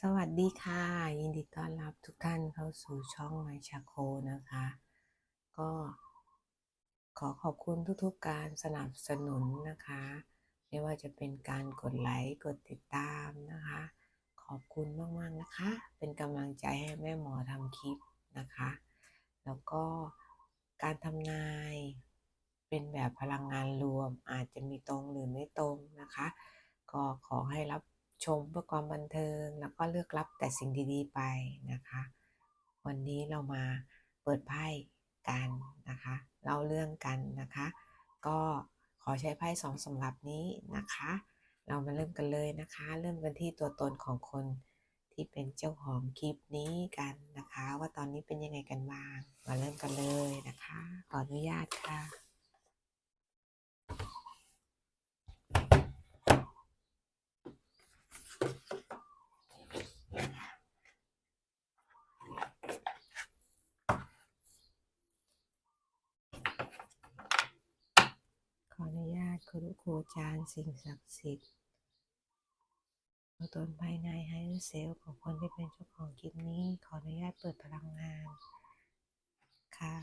สวัสดีค่ะ ยินดีต้อนรับทุกท่านเข้าสู่ช่องไมชาโคนะคะ ก็ขอขอบคุณทุกๆการสนับสนุนนะคะ ไม่ว่าจะเป็นการกดไลค์กดติดตามนะคะ ขอบคุณมากๆนะคะ เป็นกำลังใจให้แม่หมอทำคลิปนะคะ แล้วก็การทำนายเป็นแบบพลังงานรวมอาจจะมีตรงหรือไม่ตรงนะคะ ก็ขอให้รับ ชมเพื่อความบันเทิง แล้วก็เลือกรับแต่สิ่งดีๆไปนะคะ วันนี้เรามาเปิดไพ่กันนะคะเล่าเรื่องกันนะคะ ก็ขอใช้ไพ่สองสำหรับนี้นะคะ เรามาเริ่มกันเลยนะคะ เริ่มกันที่ตัวตนของคนที่เป็นเจ้าของคลิปนี้กันนะคะ ว่าตอนนี้เป็นยังไงกันบ้าง มาเริ่มกันเลยนะคะ ขออนุญาตค่ะ ขออนุญาตครูครูอา จารย์สิ่งศักดิ์สิทธิ์ตัวตนภายในไฮเซลของคนที่เป็นเจ้าของคลิปนี้ขออนุญาตเปิดพลังงานค่ะ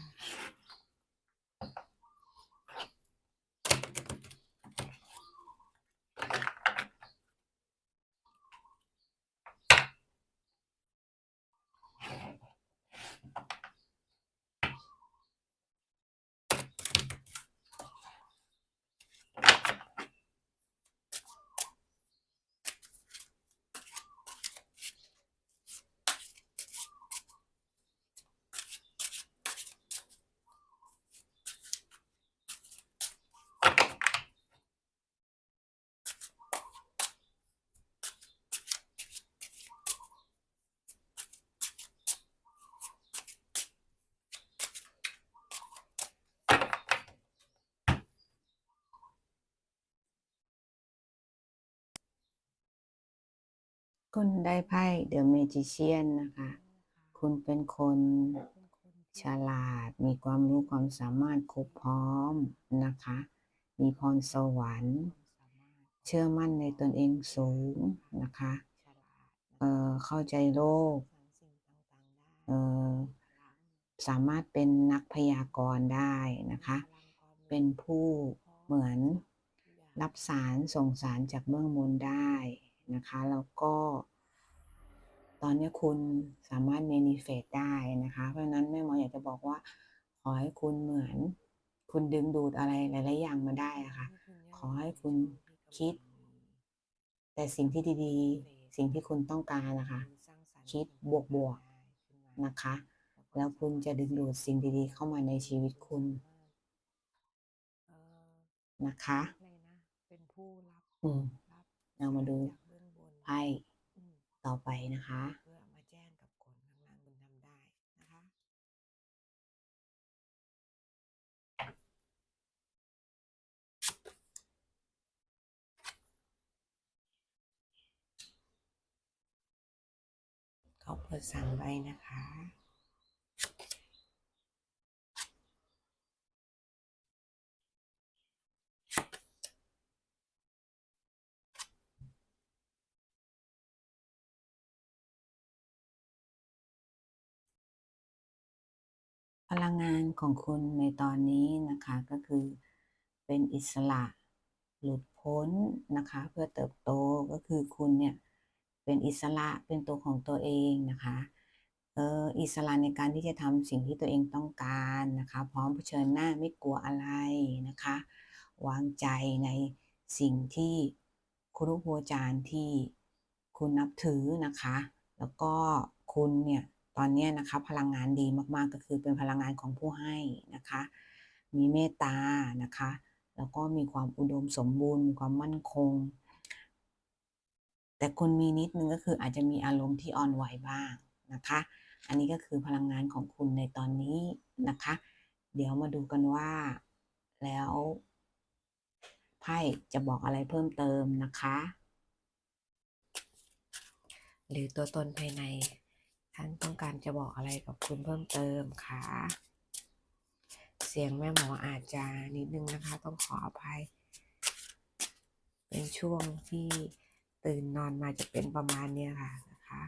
คุณได้ไพ่เดอะเมจิเชียนนะคะ คุณเป็นคนฉลาด มีความรู้ความสามารถครบพร้อมนะคะ มีพรสวรรค์ เชื่อมั่นในตนเองสูงนะคะ เอ่อ เข้าใจโลก เอ่อ สามารถเป็นนักพยากรณ์ได้นะคะ เป็นผู้เหมือนรับสารส่งสารจากเบื้องบนได้ นะคะแล้วก็ตอนนี้คุณสามารถ manifest ได้นะคะ เพราะฉะนั้นแม่หมออยากจะบอกว่า ขอให้คุณเหมือน คุณดึงดูดอะไรหลาย ๆ อย่างมาได้อะค่ะขอให้คุณคิด แต่สิ่งที่ดีๆ สิ่งที่คุณต้องการนะคะ คิดบวกๆนะคะ แล้วคุณจะดึงดูดสิ่งดีๆ เข้ามาในชีวิตคุณนะคะเป็นผู้รับอืมรับเรามาดู จากเบื้องบนไพ่อืมต่อไปนะคะเพื่อมาแจ้งกับคนข้างล่างบุญทำได้นะคะ เขาเปิดสั่งไว้นะคะ พลังงานของคุณในตอนนี้นะคะก็คือเป็นอิสระหลุดพ้นนะคะเพื่อเติบโตก็คือคุณเนี่ยเป็นอิสระเป็นตัวของตัวเองนะคะเอออิสระในการที่จะทำสิ่งที่ตัวเองต้องการนะคะพร้อมเผชิญหน้าไม่กลัวอะไรนะคะ วางใจในสิ่งที่ครูครูอาจารย์ที่คุณนับถือนะคะ แล้วก็คุณเนี่ย ตอนนี้นะคะพลังงานดีมากๆก็คือเป็นพลังงานของผู้ให้นะคะ มีเมตตานะคะ แล้วก็มีความอุดมสมบูรณ์มีความมั่นคง แต่คุณมีนิดนึงก็คืออาจจะมีอารมณ์ที่อ่อนไหวบ้างนะคะ อันนี้ก็คือพลังงานของคุณในตอนนี้นะคะ เดี๋ยวมาดูกันว่าแล้วไพ่จะบอกอะไรเพิ่มเติมนะคะ หรือตัวตนภายใน ท่านต้องการจะบอกอะไรกับคุณเพิ่มเติมคะเสียงแม่หมออาจจะนิดนึงนะคะ ต้องขออภัย เป็นช่วงที่ตื่นนอนมาจะเป็นประมาณนี้ค่ะนะคะ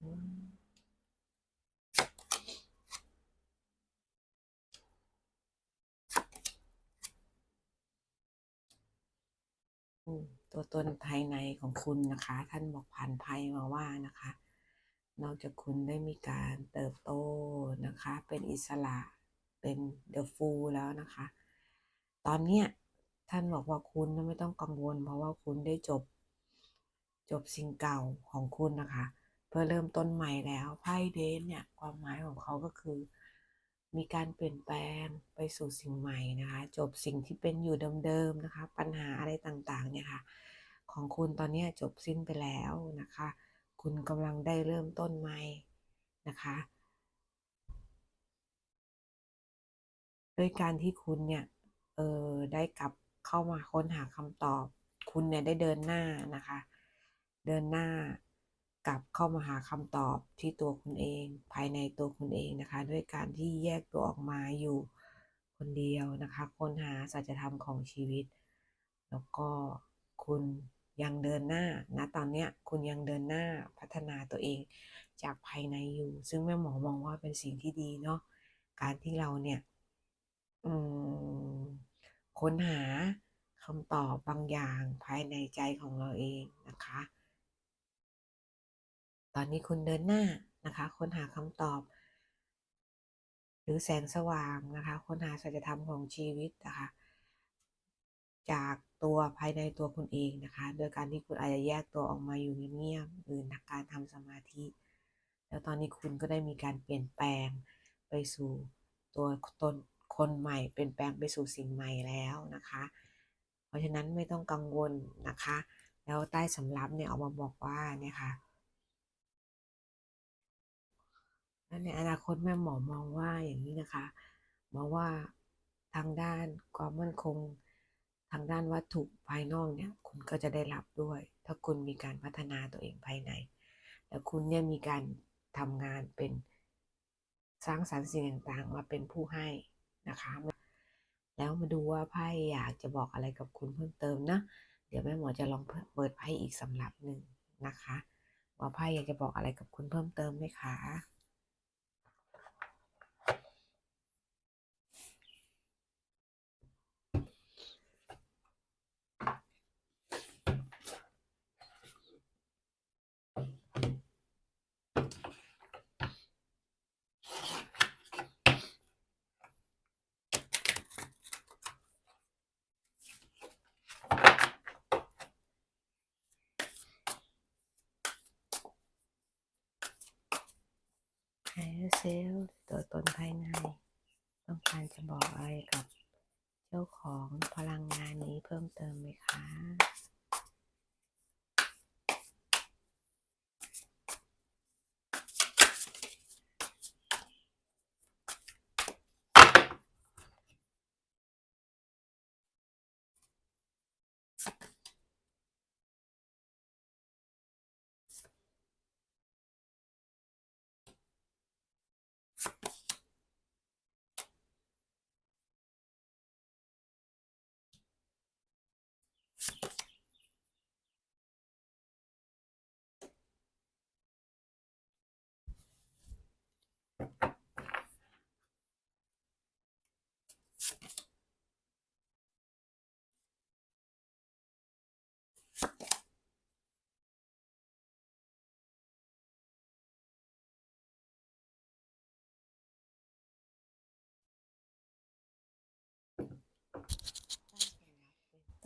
อืมอืม ตัวตนภายในของคุณนะคะ ท่านบอกผ่านภัยมาว่านะคะ นอกจากคุณได้มีการเติบโตนะคะ เป็นอิสระเป็นเดอะฟูลแล้วนะคะ ตอนเนี้ยท่านบอกว่าคุณไม่ต้องกังวล เพราะว่าคุณได้จบ จบสิ่งเก่าของคุณนะคะ เพื่อเริ่มต้นใหม่แล้วไพ่เดนเนี่ยความหมายของเขาก็คือ มีการเปลี่ยนแปลงไปสู่สิ่งใหม่นะคะ จบสิ่งที่เป็นอยู่เดิมๆนะคะ ปัญหาอะไรต่างๆเนี่ยค่ะ ของคุณตอนนี้จบสิ้นไปแล้วนะคะ คุณกำลังได้เริ่มต้นใหม่นะคะ ด้วยการที่คุณเนี่ยเออได้กลับเข้ามาค้นหาคำตอบ คุณเนี่ยได้เดินหน้านะคะ เดินหน้า กลับเข้ามาหาคำตอบที่ตัวคุณเอง ภายในตัวคุณเองนะคะ ด้วยการที่แยกตัวออกมาอยู่คนเดียวนะคะค้นหาสัจธรรมของชีวิต แล้วก็คุณยังเดินหน้านะตอนเนี้ยคุณยังเดินหน้าพัฒนาตัวเองจากภายในอยู่ ซึ่งแม่หมอมองว่าเป็นสิ่งที่ดีเนาะการที่เราเนี่ยค้นหาคำตอบบางอย่างภายในใจของเราเองนะคะ ตอนนี้คุณเดินหน้านะคะค้นหาคำตอบ หรือแสงสว่างนะคะค้นหาสัจธรรมของชีวิตนะคะจากตัวภายในตัวคุณเองนะคะ โดยการที่คุณอาจจะแยกตัวออกมาอยู่เงียบๆหรือนักการทำสมาธิ แล้วตอนนี้คุณก็ได้มีการเปลี่ยนแปลงไปสู่ตัวตนคนใหม่เปลี่ยนแปลงไปสู่สิ่งใหม่แล้วนะคะ เพราะฉะนั้นไม่ต้องกังวลนะคะ แล้วใต้สำรับเนี่ยออกมาบอกว่าเนี่ยค่ะ ในอนาคตแม่หมอมองว่าอย่างนี้นะคะมองว่าทางด้านความมั่นคง ทางด้านวัตถุภายนอกเนี่ย คุณก็จะได้รับด้วย ถ้าคุณมีการพัฒนาตัวเองภายใน แล้วคุณเนี่ยมีการทำงานเป็นสร้างสรรค์สิ่งต่างๆ มาเป็นผู้ให้นะคะ แล้วมาดูว่าไพ่อยากจะบอกอะไรกับคุณเพิ่มเติมนะ เดี๋ยวแม่หมอจะลองเปิดไพ่อีกสำหรับหนึ่งนะคะ ว่าไพ่อยากจะบอกอะไรกับคุณเพิ่มเติมไหมคะ ไฮเซลตัวตนภายใน ต้องการจะบอกอะไรกับเจ้าของพลังงานนี้เพิ่มเติมไหมคะ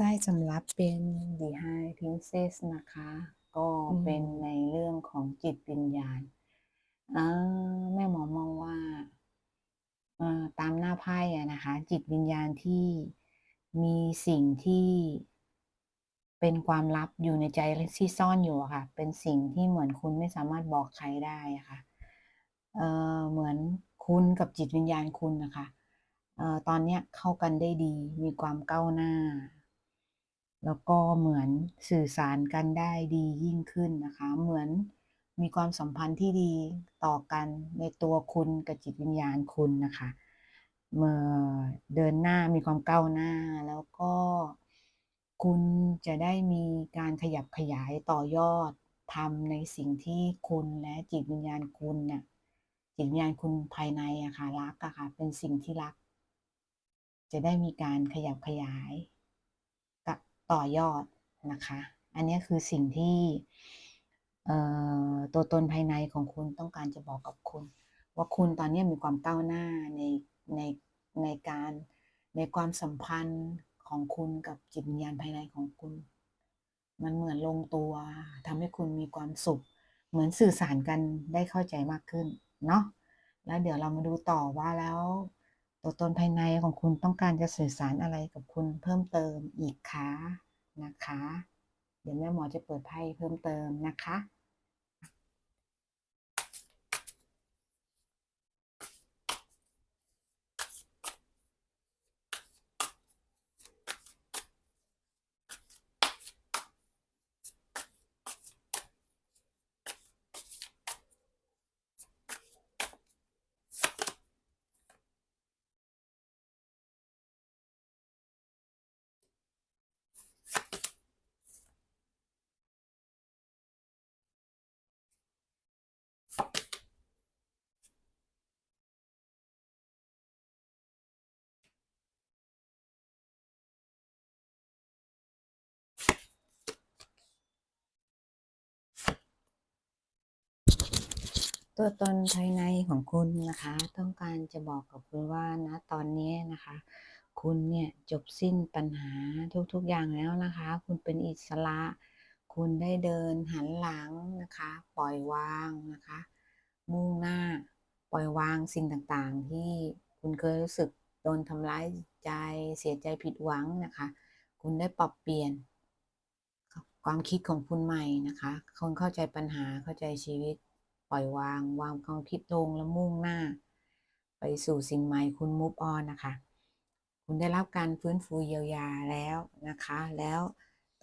ใต้สำรับเป็น The High Princess นะคะ ก็อืมเป็นในเรื่องของจิตวิญญาณอ่าแม่หมอมองว่าอ่าตามหน้าไพ่อะนะคะ จิตวิญญาณที่มีสิ่งที่เป็นความลับอยู่ในใจและที่ซ่อนอยู่อะค่ะ เป็นสิ่งที่เหมือนคุณไม่สามารถบอกใครได้อะค่ะเอ่อเหมือนคุณกับจิตวิญญาณคุณนะคะเอ่อตอนเนี้ยเข้ากันได้ดี มีความก้าวหน้า แล้วก็เหมือนสื่อสารกันได้ดียิ่งขึ้นนะคะ เหมือนมีความสัมพันธ์ที่ดีต่อกันในตัวคุณกับจิตวิญญาณคุณนะคะ เมื่อเดินหน้ามีความก้าวหน้า แล้วก็คุณจะได้มีการขยับขยายต่อยอดทำในสิ่งที่คุณและจิตวิญญาณคุณน่ะจิตวิญญาณคุณภายในอะค่ะรักอะค่ะเป็นสิ่งที่รัก จะได้มีการขยับขยาย ต่อยอดนะคะ อันนี้คือสิ่งที่ตัวตนภายในของคุณต้องการจะบอกกับคุณ ว่าคุณตอนนี้มีความก้าวหน้าในในในการในความสัมพันธ์ของคุณกับจิตวิญญาณภายในของคุณ มันเหมือนลงตัวทำให้คุณมีความสุข เหมือนสื่อสารกันได้เข้าใจมากขึ้นเนาะแล้วเดี๋ยวเรามาดูต่อว่าแล้ว ตัวตนภายในของคุณต้องการจะสื่อสารอะไรกับคุณเพิ่มเติมอีกคะนะคะ เดี๋ยวแม่หมอจะเปิดไพ่เพิ่มเติมนะคะ ตัวตนภายในของคุณนะคะ ต้องการจะบอกกับคุณว่านะตอนนี้นะคะ คุณเนี่ยจบสิ้นปัญหาทุกๆอย่างแล้วนะคะ คุณเป็นอิสระ คุณได้เดินหันหลังนะคะ ปล่อยวางนะคะ มุ่งหน้าปล่อยวางสิ่งต่างๆ ที่คุณเคยรู้สึกโดนทำร้ายใจเสียใจผิดหวังนะคะ คุณได้ปรับเปลี่ยน ความคิดของคุณใหม่นะคะคนเข้าใจปัญหาเข้าใจชีวิต ปล่อยวางวางความคิดลงแล้วมุ่งหน้า ไปสู่สิ่งใหม่คุณ move on นะคะ คุณได้รับการฟื้นฟูเยียวยาแล้วนะคะ แล้ว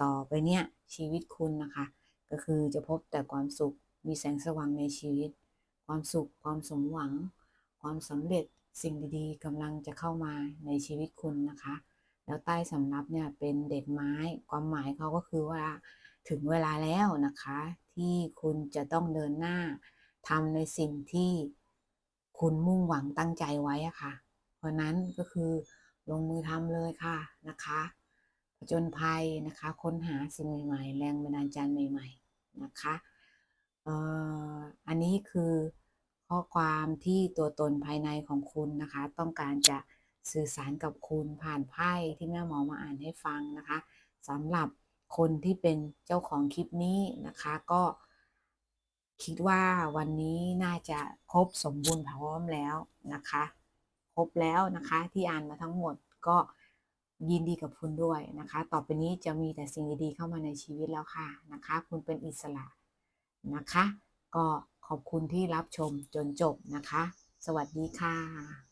ต่อไปเนี่ยชีวิตคุณนะคะ ก็คือจะพบแต่ความสุขมีแสงสว่างในชีวิต ความสุขความสมหวัง ความสำเร็จสิ่งดีๆกำลังจะเข้ามาในชีวิตคุณนะคะ แล้วใต้สำรับเนี่ยเป็นเด็กไม้ ความหมายเขาก็คือว่าถึงเวลาแล้วนะคะ ที่คุณจะต้องเดินหน้าทำในสิ่งที่คุณมุ่งหวังตั้งใจไว้อะค่ะ เพราะนั้นก็คือลงมือทำเลยค่ะนะคะ ผจญภัยนะคะ ค้นหาสิ่งใหม่ๆ แรงบันดาลใจใหม่ ๆ นะคะเอ่ออันนี้คือข้อความที่ตัวตนภายในของคุณนะคะ ต้องการจะสื่อสารกับคุณผ่านไพ่ที่แม่หมอมาอ่านให้ฟังนะคะสำหรับคนที่เป็นเจ้าของคลิปนี้นะคะก็คิดว่าวันนี้น่าจะครบสมบูรณ์พร้อมแล้วนะคะ ครบแล้วนะคะที่อ่านมาทั้งหมดก็ ยินดีกับคุณด้วยนะคะ ต่อไปนี้จะมีแต่สิ่งดีๆเข้ามาในชีวิตแล้วค่ะนะคะ คุณเป็นอิสระนะคะ ก็ขอบคุณที่รับชมจนจบนะคะ สวัสดีค่ะ